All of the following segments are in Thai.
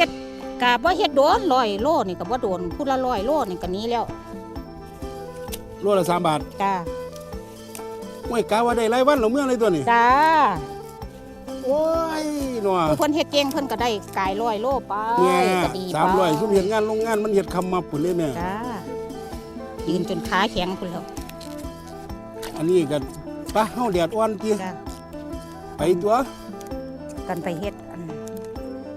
ฮ็ดกะบ่เฮ็ดโดนร้อยโลนี่ก็บ่โดนผู้ละร้อยโลนี่ก็หนี้แล้วโลละ3บาทจ้าห้วยกาว่าได้รายวันเหรอเมืองเลยตัวนี้จ้าโอ้ยหนัวผู้เพิ่นเฮ็ดเก่งเพิ่นก็ได้กายร้อยโลไปเนี่ยก็ดีไปสามร้อยซุมเฮ็ดงานโรงงานมันเฮ็ดคำมาปุ่นเลยแม่จ้ายืนจนขาแข็งพุ่นแล้วอันนี้ก็ปะเฮาแดดอ่อนติจ้าไปตัวกันไปเฮ็ดอัน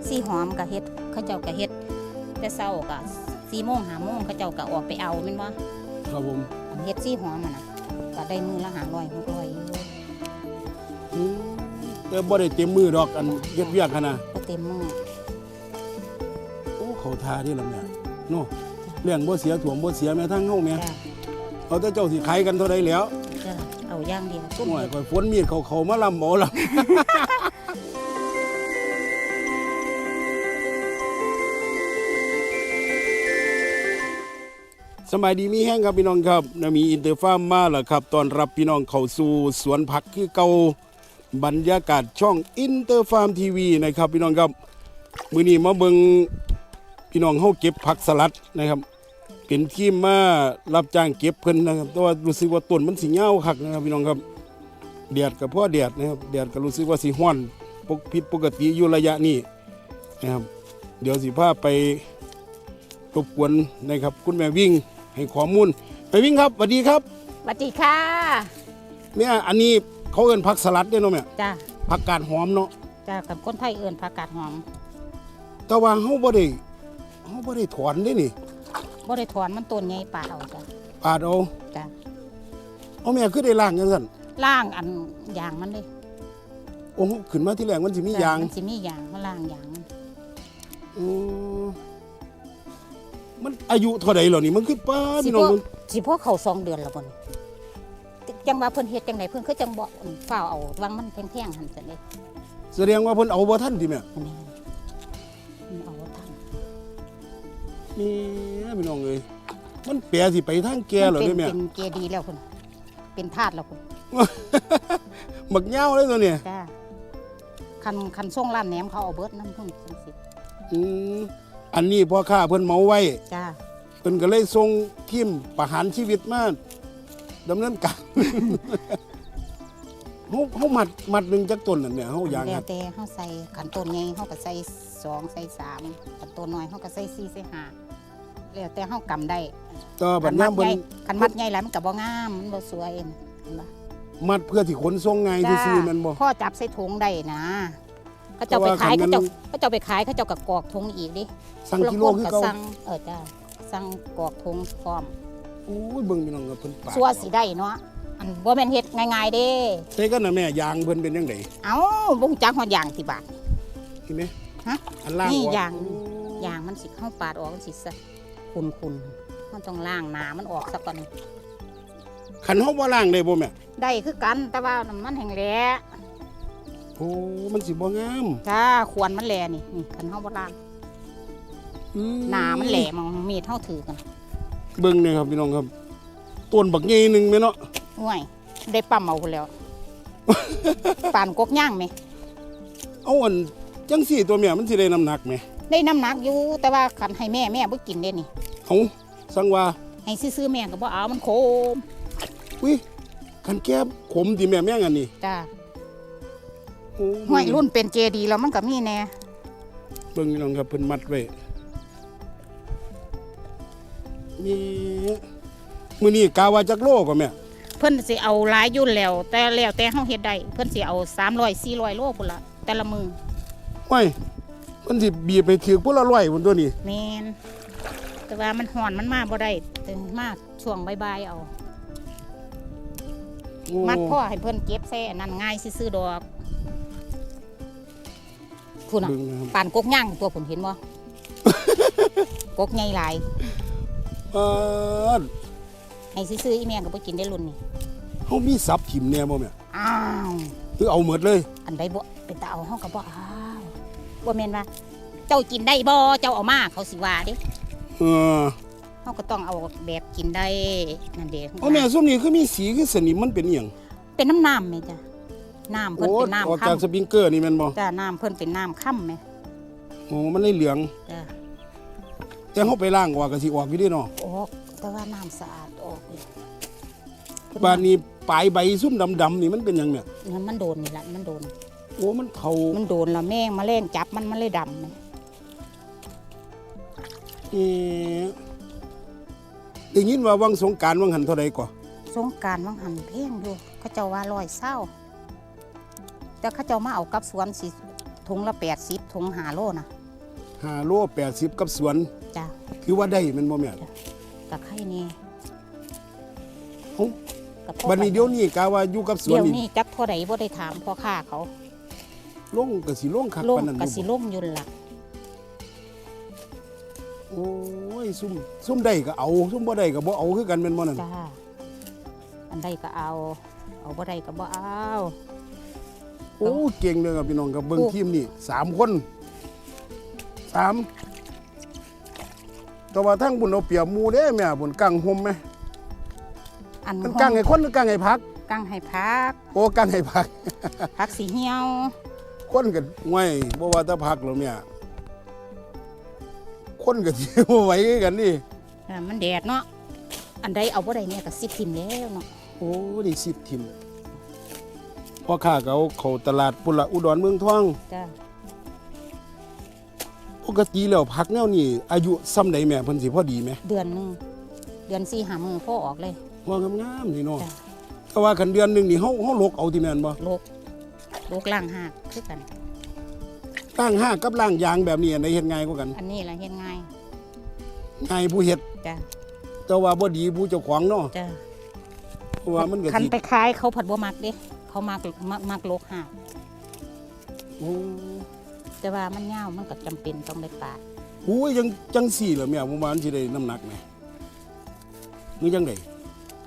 สีหอมก็เฮ็ดเขาเจ้าก็เฮ็ด แต่เช้าก็4โมง5โมงเขาเจ้าก็ออกไปเอาแม่นบ่ครับผมอันเฮ็ดสีหอมอะนะก็ได้มือละ500 600อยู่อืมแต่บ่ได้เต็มมือดอกอันเฮ็ดเวียกหั่นน่ะก็เต็มมือโอ้เขาทาที่ล่ะแม่เนาะเรื่องบ่เสียถ่วมบ่เสียแม่ทั้งเฮาแม่จ้าเอาแต่เจ้าสิขายกันเท่าใดแล้วจ้าเอาอย่างเดียวตุ้มโอ้ยเฮ็ดข่อยฝนมีดเขาเขามาลำบ่ล่ะ สมัยดีมีแห้งครับพี่น้องครับนะมีอินเตอร์ฟาร์มมาแล้วครับตอนรับพี่น้องเข้าสู่สวนผักคือเก่าบรรยากาศช่องอินเตอร์ฟาร์มทีวีนะครับพี่น้องครับมื้อนี้มาเบิ่งพี่น้องเฮาเก็บผักสลัดนะครับ เป็นทีมมารับจ้างเก็บเพิ่นนะครับแต่ว่ารู้สึกว่าต้นมันสิยาวคักนะครับพี่น้องครับแดดกับพ่อแดดนะครับแดดก็รู้สึกว่าสิร้อนปกผิดปกติอยู่ระยะนี้นะครับ เดี๋ยวสิพาไปรบกวนนะครับคุณแม่วิ่ง ให้ข้อมูล ไปวิ่งครับสวัสดีครับสวัสดีค่ะแม่อันนี้เขาเอิ้นผักสลัดเด้เนาะแม่จ้าผักกาดหอมเนาะจ้ากับคนไทยเอิ้นผักกาดหอม แต่ว่าเฮาบ่ได้เฮาบ่ได้ถอนเด้นี่บ่ได้ถอนมันต้นใหญ่ปาดเอาจ้าปาดเอาจ้าเอาแม่คือได้ล้างจังซั่นล่างอันยางมันเลยโอ้ขึ้นมาที่แรกมันสิมีจ้ะยางมันสิมียางมันล่างยางมันอื มมันอายุเท่าใดเหรอนี่มันคือป้าสิพี่พน้องวกมึงสิพวกเขาสองเดือนแล้วบ่นี่จังว่าเพิ่นเฮ็ดจังไดเพิ่นคือจังบ่ฝ้าวเอาวังมันแพงๆหั่นซั่นเด้แสดงว่าเพิ่นเอาบ่ทันติแม่อันนี้มันเอาทันนี่พี่น้องเอ้ยมันแปรสิไปทางแก่เหรอเป็เด้นแม่ เป็นเกดีแล้วเพิ่นเป็นธาตุแล้วเพิ่นบักเหย้าเลยตัวเนี่ยจ้าคันคันส่งร้านแหนมเขาเอาเบิดนำเพิ่นจังซี่อืม อันนี้พ่อค้าเพิ่นเมาไว้จ้าเพิ่นก็เลยส่งทีมประหารชีวิตมาดำเนินการ เฮาเฮามัดมัดหนึงจักต้นนั่นเนี่ยเฮายางแล้หัวดแต่เฮาใส่ขันต้นใหญ่เฮาก็ใส่สองใส่สามขันต้นน้อยเฮาก็ใส่สี่ใส่ห้าแล้วแต่เฮากำได้ต่อบัขัดมัยาดมใหเพิ่ญ่นขันมัดใหญ่หลายมันก็บ่งามมันบ่สวยเห็นบ่มัดเพื่อที่ขนส่งง่ายซื่อๆแม่นบ่พ่อจับใส่ถุงได้นะ เขาเจ้าไปแต่ว่าขายคัเขานมันเจ้าเขาเจ้าไปขายเขาเจ้าก็กรอกถุงอีกดิสั่งกิโลผู้คือก็เก่าสั่งเออจ้าสั่งกรอกถุงพร้อมโอ้ยเบิ่งพี่น้องครับเพิ่นปาดสัวสิได้เนาะอันบ่แม่นเฮ็ดง่ายๆเด้แต่กันน่ะแม่ยางเพิ่นเป็นจังไดเอ้าบ่ฮู้จักฮอดอย่างสิบาทเห็นไหมฮะอันล่างนี่ออกยางยางมันสิเข้าปาดออกมันสิสะคุนคุนๆมันต้องล้างหนามันออกสักก่อนคันเฮาบ่ล้างได้บ่แม่ได้คือกันแต่ว่ามันแห้งแหล้ โอ้มันสิบ่งามจ้าควรมันแหลนี่นี่คันเฮาบ่ล้างอืหนามันแหลมองมีดเฮาถือกันเบิ่งเนี่ยครับพี่น้องครับต้นบักใหญ่หนึงแม่เนาะห่วยได้ปั๊มเอาพุ่นแล้วปานกกย่างไหมเอาอันจังสี่ตัวแม่มันสิได้น้ำหนักไหมได้น้ำหนักอยู่แต่ว่าคันให้แม่แม่บ่กินเด้นี่เอาสังว่าให้ซื้อๆแม่ก็บ่เอามันโคมอุ้ยคันแก้มขมติแม่แม่งอันนี้จ้าโอ้ ห่วยรุ่นเป็นเจดีแล้วมันก็มีแน่เบิ่งพี่น้องครับเพิ่นมัดไว้นี่มื้อนี้กาว่าจักโลก็แม่เพิ่นสิเอาหลายยุ่นแล้ว แต่แล้วแต่เฮาเฮ็ดได้เพิ่นสิเอา300 400โลพุ่นละแต่ละมือห้วยเพิ่นสิบีบไปถือพวกละร้อยพุ่นตัวนี้แมนแต่ว่ามันห่อนมันมาบ่ได้ถึงมาช่วงบ่ายๆเอาโอ้มัดพ่อให้เพิ่นเก็บแซ่นั่นง่ายซื้อๆดอก คุณน่ะเบิ่งนะครับป่านกกย่างตัวผมเห็นบ่ กกใหญ่หลายเอ่อให้ซื้อๆอีแม่ก็บ่กินได้รุ่นนี้เฮามีสับถิ่มแน่บ่แม่อ้าวคือเอาหมดเลยอันใดบ่เป็นตาเอาเฮาก็บ่อ้าวบ่แม่นว่า เจ้ากินได้บ่เจ้าเอามาเขาสิว่าเด้เออเฮาก็ต้องเอาแบบกินได้นั่นเด้เอาแม่ซุมนี้คือมีสีคือสนิมมันเป็นอีหยังเป็นน้ำน้ำไหมจ้ะ น้ำเพิ่นโอ้เป็นออกน้ำจากสค่ำปริงเกอร์นี่แม่นบ่จ้ะน้ำเพิ่นเป็นน้ำค่ำไหมอโอ้มันเลยเหลือง จ้ะแต่เฮาไปล้างออกก็สิออกอยู่เดิเนาะออกแต่ว่าน้ำสะอาดออกเลยบานนี้ปลายใบซุ่มดำๆนี่มันเป็นหยังเนี่ยงั้นมันโดนนี่แหละมันโดน โอ้มันเฒ่ามันโดนแล้วแม่งมาเล่นจับมันมันเลยดำนะเอ๊ะได้ยินว่าวังสงกรารวังหันเท่าใดก่อสงกรารวังหันเพ่งอยู่เขาเจ้าว่าลอยเศร้า แต่เขาเจ้ามาเอากับสวนสิถุงละแปดสิบถุงหาโลนะ5โล80กับสวน จ้ะคือว่าได้แมันบ่แม่นกับไข่นี่เอ้ากับพ่อบัดนี้เดี๋ยวนี้กะว่าอยู่กับสวนเดี๋ยวนี่นี้จักเท่าใดบ่ได้ถามพ่อค้าเขาลงก็สิลงคักลงปานนั้นกบ่สิลงอยุนละโอ้ยซุ่มซุ่มได้ก็เอาซุ่มบ่ได้ก็บ่เอาคือกันแม่นบ่นั่นจ้าอันใดก็เอา เอาบ่ได้ก็บ่เอา โอ้ เก่งเด้อครับพี่น้องครับเบิ่งโอ้ทีมนี่สามคนสามแต่ว่าทั้งบุญเอาเปรียบหมู่เด้แม่บุญกังห่มไหมอันมันกังให้คนหรือกังให้พัก กังให้พัก โอ้กังให้พัก พักสีเหี่ยว คนก็ง่วยบ่ว่าแต่พักหรอกเนี่ยคนก็สิบ่ไหวคือกันนี่อ่ามันแดดเนาะอันใดเอาบ่ได้เนี่ยก็สิทิมแล้วเนาะโอ้นี่สิบทิม พ่อข้าก็เอาเข้าตลาดปุนละอุดรเมืองทองจ้าปกติแล้วพักแนวนี้อายุซ้ำใดแม่เพิ่นสิพอดีไหมเดือนหนึงเดือนสี่หามือพ่อออกเลยว่างามๆนี่เนาะจ้ะ แต่ว่าคันเดือนหนึงนี่เฮาเฮาลกเอาที่แม่นบ่โลกโลกล่างหากคือกัน ล่างห้ากับล่างยางแบบนี้อันใดเฮ็ดง่ายกว่ากันอันนี้ละเฮ็ดง่ายง่ายผู้เฮ็ดจ้าแต่ว่าบ่ดีผู้เจ้าของเนาะจ้าเพราะว่ามันก็คันสิไปขายเขาผัดบ่มักเด้ เขามักมักมักโลกหากโอ้แต่ว่ามันยาวมันก็จำเป็นต้องได้ปาดโหยังจังสี่เหรอแม่ผมว่ามันสิได้น้ำหนักแหมนี่จังได๋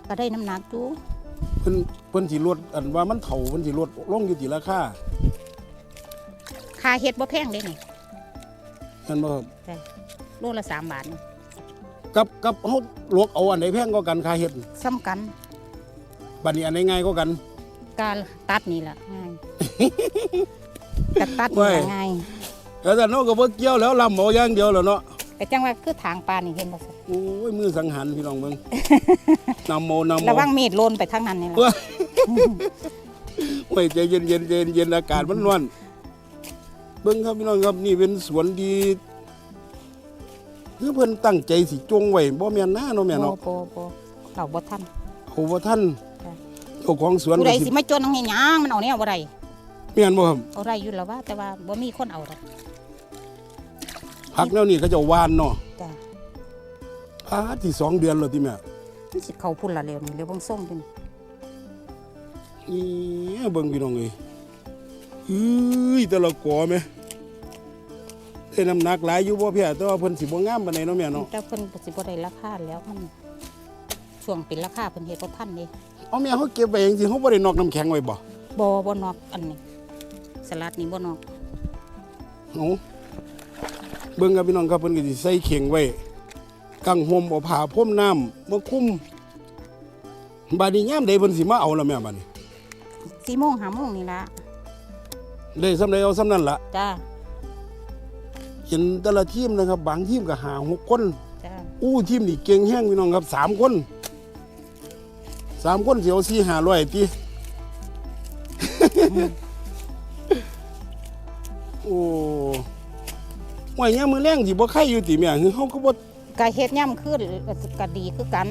ก็ได้น้ำหนักอยู่เพิ่นเพิ่นสิลดอันว่ามันเฒ่าเพิ่นสิลดลงอยู่ที่ราคาค่าเฮ็ดบ่แพงเด้นี่นั่นบ่ครับโลละสามบาทนี่กับกับเฮาลวกเอาอันใดแพงกว่ากันค่าเฮ็ด ซ้ำกัน บัดนี้อันใดง่ายกว่ากัน การตัดนี่แหละง่ายแต่ตัดเว้นี่ยล่ะง่ายแล้วแต่เนาะก็บ่เกี่ยวแล้วลำเอาอย่างเดียวแล้วเนาะแต่จังว่าคือทางปลานี่เห็นบ่สิโอ้ยมือสังหารพี่น้องเบิ่งนำโมนำโมระวังมีดโลนไปทางนั้นนี่ล่ะว้าโอ้ยใจเย็นเย็นๆใจเย็นๆอากาศมันร้อนเบิ่งครับพี่น้องครับนี่เป็นสวนดีคือเพิ่นตั้งใจสิจงไว้บ่แม่นหน้าเนาะแม่โบเนาะโบโบเราบ่ทันโอ้บ่ทันจ้ะ เจ้าของสวนผู้ก็ใดสิสิมาจนเอาเฮ็ดหยังมันเอาแนวบ่ได้แม่นบ่ครับเอาได้อยู่แล้วว่า แต่ว่าบ่มีคนเอาดอกพักแนวนี้เขาเจะวานเนาะจ้ะพาที่สองเดือนแล้วที่แม่มันสิเข้าพุ่นละเร็วนี่เร็วเบิ่งส่งดินี่เบิ่งพี่น้องเอ้ยเฮ้ยแต่ละกอแม่ได้น้ำหนักหลายอยู่บ่เพียแต่ว่าเพิ่นสิบ่งามปานใดเนาะแม่เนาะแต่เพิ่นก็สิบ่ได้ราคาแล้วมันช่วงเป็นราคาเพิ่นเฮ็ดบ่ทันเด้ เอาแม่เขาเก็บไว้จังซี่เขาบ่ได้นอกน้ำแข็งไว้บ่บ่บ่นอกอันนี้สลัดนี่บ่นอกเอาเบิ่งครับพี่น้องครับเพิ่นก็สิใส่เข่งไว้กังห่มเอาผ้าพรมน้ำมาคลุมบัดนี้ยามใดเพิ่นสิมาเอาล่ะแม่บัดนี้4โมง5โมงนี่ล่ะได้ซำใดเอาซำนั้นล่ะจ้าเห็นแต่ละทีมนะครับ บางทีมก็หาหกคน จ้าอู้ทีมนี่เก่งแห้งพี่น้องครับสามคน สามคนเสียวสี่หาร้อยตีโอ้ว่าอย่างมือแรงสิบ่ไข่อยู่ติแม่คือเขาก็บ่ก็เฮ็ดย่ํขึ้นก็ดีคือกัน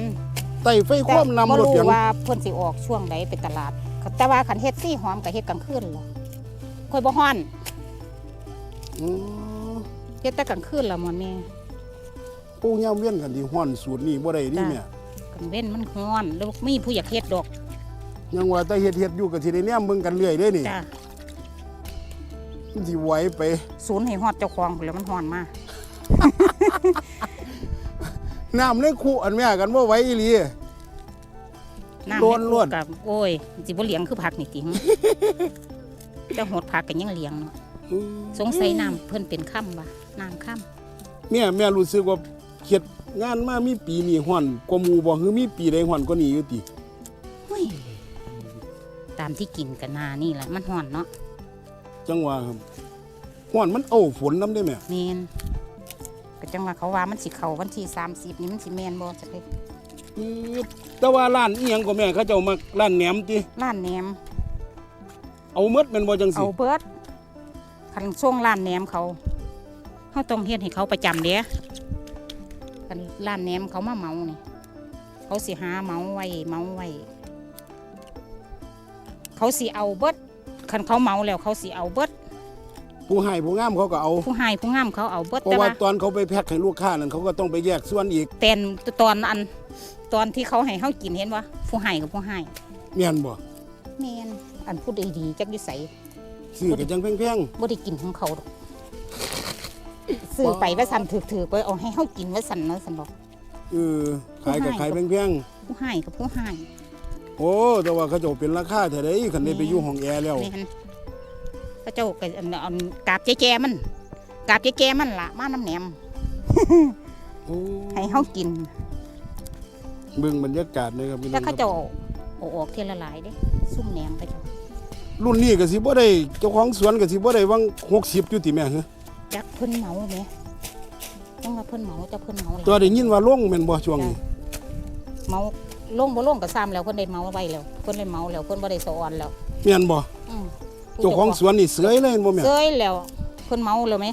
ไต่ไฟความนำบ่รถรู้เพียงว่าเพิ่นสิออกช่วงใดไปตลาด แต่ว่าคันเฮ็ดซี่หอมก็เฮ็ดกลางคืนล่ะค่อยบ่ฮ้อนอืมเฮ็ดแต่กลางคืนล่ะหมอแม่ปูย่ามเวียนกันที่ฮ้อนสูตรนี้บ่ได้นี่จ้ะแม่ กลางเว้นมันฮ้อนแล้วมีผู้อยากเฮ็ดดอกยังว่าแต่เฮ็ดเฮ็ดอยู่ก็สิได้แนมเบิ่งกันเรื่อยเด้นี่จ้ามันสิไหวไป ศูนย์ให้ฮอดเจ้าของพุ่นแหล้วมันฮ้อนมาน้ำในคูอันแม่กันบ่าไหวอีหลีน้ำโดนให้วด กับโอ้ยสิบ่เลี้ยงคือผักนี่ติหึ แต่หดผักก็ยังเลี้ยงเนาะสงสัยน้ำเพิ่นเป็นค่ำว่ะน้ำค่ำแม่แม่รู้สึกว่าเฮ็ด งานมามีปีนี้ฮ้อนกว่าหมู่บ่คือมีปีใดฮ้อนกว่านี้อยู่ติเฮ้ยตามที่กินกันนานี่แหละมันฮ้อนเนาะจังหวะครับฮ้อนมันเอาฝนน้ำได้แม่แมนก็จังว่าเขาว่ามันสิเข้าวันที่30นี่มันสิแม่นบ่จักเลยอือแต่ว่าร้านอีหยังก็แม่เขาเจ้ามักร้านแหนมติร้านแหนม เอาหมดแม่นบ่จังเอาสิเบิดคันช่วงร้านแหนมเขาเฮาต้องเฮ็ดให้เขาประจำเด้ คันร้านแหนมเขามาเหมานี่เขาสิหาเหมาไว้เหมาไว้เขาสิเอาเบิดคันเขาเหมาแล้วเขาสิเอาเบิดผู้ให้ผู้งามเขาก็เอาผู้ให้ผู้งามเขาเอาเบิดเพราะแต่ว่าว่าตอนเขาไปแพ็คให้ลูกค้านั่นเขาก็ต้องไปแยกส่วนอีกแต่นตอนอันตอนที่เขาให้เฮากินเห็นบ่ผู้ให้กับผู้ให้แม่นบ่แม่นอันพูดดีๆจักดิใสยซื้อก็จังแพงบ่ได้กินของเขาดอก ซื้อไปว่าสั่นถือๆไปเอาให้เฮากินว่าสั่นเนาะสั่นบอกๆเออขายก็ขายแพงผู้ให้กับผู้ให้ๆโอ้แต่ว่าเขาเจ้าเป็นราคาเท่าใดคันได้ไปอยู่ห้องแอร์แล้วแม่นพระเจ้าก็อันอันกราบแจ้ๆมันกราบแจ้ๆมันล่ะมาน้ำแหนมโอ้ให้เฮากิน เบิ่งบรรยากาศเลยครับพี่น้แล้อวงคเขารับเจ้าเอาออกเทียละหลายเด้ซุ่มแหนมเขาเจ้ารุ่นนี้ก็สิบ่ได้เจ้าของสวนก็สิบ่ได้วัง60อยู่ติแม่ฮะ จักเพิ่นเหมาแหมต้องว่าเพิ่นเหมาจะเพิ่นเหมาหลายตัวได้ยินว่าลงแม่นบ่ช่วงนี้เมาลงบ่ลงก็ซ้ำแล้วเพิ่นได้เมาไว้แล้วเพิ่นได้เมาแล้วเพิ่นบ่ได้สะออนแล้วแม่นบ่อืมเจ้าของสวนนี่เสยเลยเห็นบ่แม่เซยแล้วเพิ่นเมาแล้วไหม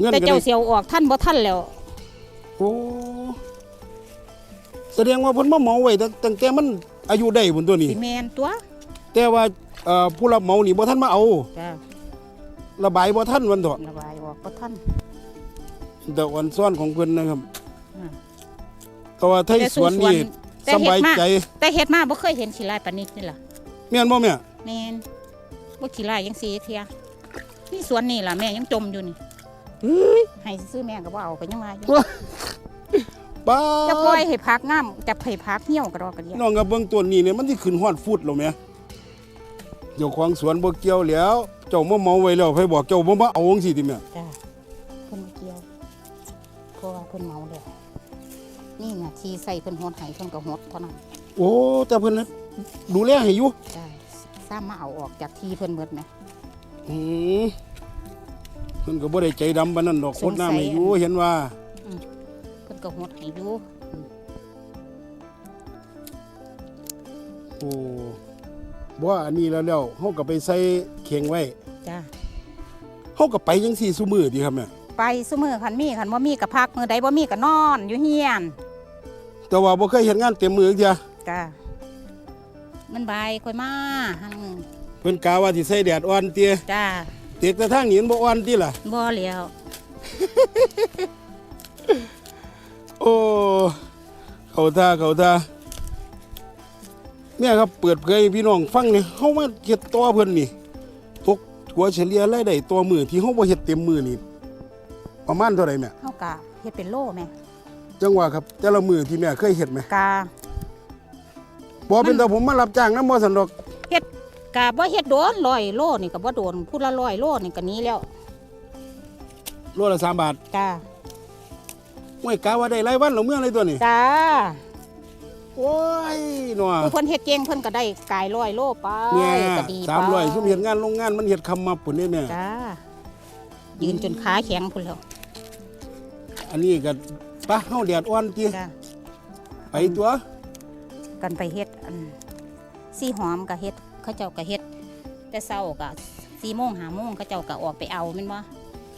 เงินแต่ก็เจ้าได้เสียวออกท่านบ่ท่านแล้วโอ้แสดงว่าเพิ่นมาเหมาไว้ตั้งตั้งแต่มันอายุได้พุ่นตัวนี้สิแม่นตัว แต่ว่าเอ่อผู้รับเหมานี่บ่ทันมาเอาจ้า ระบายบ่ทันวันเถาะระบายออกบ่ท่านแต่อ่อนซ่อนของเพิ่นนะครับอืม แต่ว่าไทยสวนนี่แต่สเฮ็บาดยมาใจแต่เฮ็ดมาบ่เคยเห็นขี้ลายปานนี้นี่ล่ะแม่นบ่แม่แม่นบ่ขี้ลายจังซี่เที่ยนี่สวนนี่ล่ะแม่ยังจมอยู่นี่ให้ซื้อแม่ก็บ่เอาก็ยังว่าอยู่ป้าจะปล่อยให้พักงามจะให้พักเหี่ยวก็ดอกกระเดียวน้องกับเบิ่งต้นนี้เนี่ยมันสิขึ้นฮอดฟุตแล้วแม่ เจ้าของสวนบ่เกี่ยวแล้ว เจ้ามาเหมาไว้แล้วไผบอกเจ้าบ่มาเอาจังซี่ติแม่จ้าเพิ่นบ่เกี่ยวเพราะว่าเพิ่นเมาแล้วนี่น่ะที่ใส่เพิ่นโหดให้เพิ่นก็โหดเท่านั้นโอ้แต่เพิ่นน่ะดูแลให้อยู่จ้าสามารถเอาออกจากที่เพิ่นเบิดไหมอืมเพิ่นก็บ่ได้ใจดำปานนั้นดอกสคงนสัยน้ำให้อยู่เห็นว่า เพิ่นก็โหดให้อยู่โอ้ บ่ว่าอันนี้แล้วแล้วเฮาก็ไปใส่เข่งไว้จ้าเฮาก็ไปจังซี่ซุมื้อดีครับแม่ไปซุมื้อคันมีคันบ่มีก็พักมื้อใดบ่มีก็นอนอยู่เฮียน แต่ว่าบ่เคยเฮ็ดงานเต็มมือจักเที่ยจ้ามันบายค่อยมาหั่นเพิ่นกะว่าสิใส่แดดอ่อนเตี้ยจ้าเต็กแต่ทางนี้มันบ่อ่อนติล่ะ บ่แล้วโอ้ เขาท่าเขาท่า เนี่ยครับเปิดเผยให้พี่น้องฟังนี่เฮามาเฮ็ดต่อเพิ่นนี่ตกถัวเฉลี่ยรายได้ต่อมือที่เฮาบ่เฮ็ดเต็มมือนี่ประมาณเท่าไหร่แม่เฮาก็เฮ็ดเป็นโลแม่จังหวะครับแต่ละมือที่แม่เคยเฮ็ดไหมกาบ่เป็นแต่ผมมารับจ้างนำบ่ซั่นดอกกาบ่เฮ็ดโดน100โลนี่ก็บ่โดนพูดละ100โลนี่ก็หนี้แล้วโลละ3บาทจ้าห้วยกะว่าได้รายวันแล้วเมื่อไรตัวนี้จ้า โอ้ยหนัวผู้เพิ่นเฮ็ดเก่งเพิ่นก็ได้กาย100โลไปเนี่ยก็ดีไป300ซุมเฮ็ดงานโรงงานมันเฮ็ดคำมาปุ่นนี่แม่จ้ายืนจนขาแข็งพุ่นแล้วอันนี้ก็ปะเฮาแดดอ่อนติจ้าไปตัวกันไปเฮ็ดอันสีหอมก็เฮ็ดเขาเจ้าก็เฮ็ด แต่เช้าก็สี่โมงห้าโมงเขาเจ้าก็ออกไปเอาแม่นบ่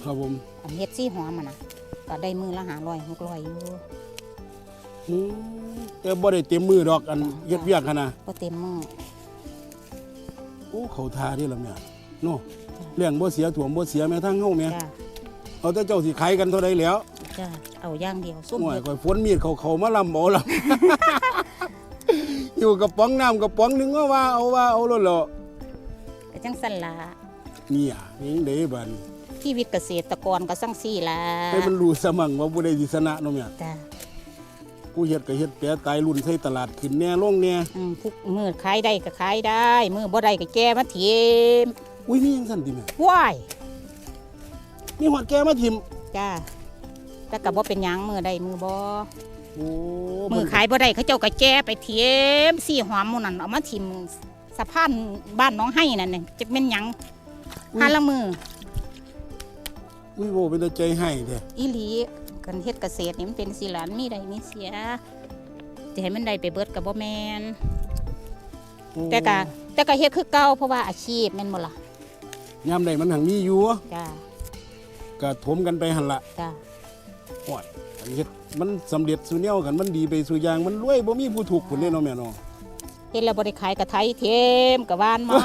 ครับผมอันเฮ็ดสีหอมอะนะก็ได้มือละห้าร้อยหกร้อยอยู่อืม แต่บ่ได้เต็มมือดอกอันเฮ็ดเวียกหั่นน่ะก็เต็มมือโอ้เขาทาเด้ล่ะแม่เนาะเรื่องบ่เสียถ่วมบ่เสียแม่ทางเฮาแม่จ้าเอาแต่เจ้าสิขายกันเท่าใดแล้วจ้าเอาอย่างเดียวส้มโอ้ยเฮ็ดข่อยฝนมีดเขาเขามาลำเอาล่ะ อยู่กับป๋องน้ำกับป๋องหนึงก็ว่าเอาว่าเอาแล้วเหรอก็จังสั่นล่ะเนี่ยนี่เด้บัดนี้ชีวิตเกษตรกรก็สั่งซี่ล่ะให้มันรู้สมั่งว่าผู้ใดสิชนะเนาะแม่จ้า ผู้เฮ็ดก็เฮ็ดแปรตายรุ่นใส่ตลาดขึ้นแน่ลงแน่อืมทุกมือขายได้ก็ขายได้ มือบ่ได้ก็แก้มาเทีมอุ้ยนี่ยังสั่นติแม่ว้ายมีหอดแกมาทิมจ้าแต่ก็บ่เป็นหยังมือได้มือบ่โอ้มือขายบ่ได้เขาเจ้าก็แก้ไปเทียมสี่หอมหมูนั่นเอามาทิมสะพานบ้านน้องให้นั่นน่ะจักแม่นหยังหาละมืออุ้ยโบเป็นตาใจให้แท้อีหลี กันเฮ็ดเกษตรนี่มันเป็นสิหลานมีใดมีเสียจะให้มันได้ไปเบิดกับบ่แมนโอ้แต่ก็แต่ก็เฮ็ดคือเก่าเพราะว่าอาชีพแม่นบ่ล่ะยามใดมันหังมีอยู่จ้าก็ถมกันไปหั่นละจ้าโอ้ยอันเฮ็ดมันสำเร็จสู่แนวกันมันดีไปสู่อย่างมันรวยบ่มีผู้ถูกพุ่นเด้เนาะแม่เนาะเฮ็ดแล้วบ่ได้ขายกับไทยเทมกับบ้านไม้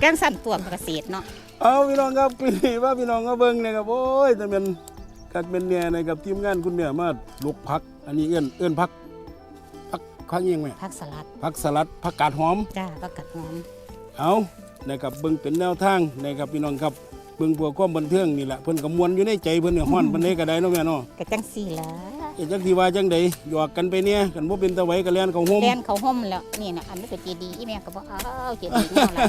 แกงสั่นตัวเกษตรเนาะ เอาพี่น้องครับพี่ว่าพี่น้องก็เบิ่งนะครับโอ้ยแต่เป็นกักเป็นเนี่ยนะครับทีมงานคุณแม่มาลูกผัก อันนี้เอื้อนเอื้อนผักผักข้างยังไหมผักสลัดผักสลัดผักกาดหอม จ้าผักกัดหอมเอานะครับเบิ่งเป็นแนวทางนะครับพี่น้องครับเบิ่งเพื่อความบันเทิงนี่แหละเพิ่นก็มวนอยู่ในใจเพิ่นเนี่ยฮ้อนปานใดก็ได้เนาะแม่เนาะก็จังซี่ล่ะเอ๊ะจักที่ว่าจังใดหยอกกันไปเนี่ยกันบ่เป็นตะไหวก็แล่นเข้าห่มแล่นเขาห่มแล้วนี่น่ะอันนี้ก็เจดีย์อีแม่ก็บ่เอาเจดีย์แนวอะไร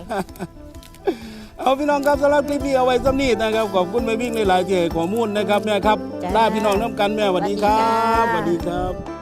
เอาพี่น้องครับสำหรับคลิปนี้เอาไว้ซ้ำนี้นะครับขอบคุณแม่วิ่งหลายๆที่ให้ข้อมูลนะครับแม่ครับลาพี่น้องน้ำกันแม่สวัสดีครับสวัสดีครับ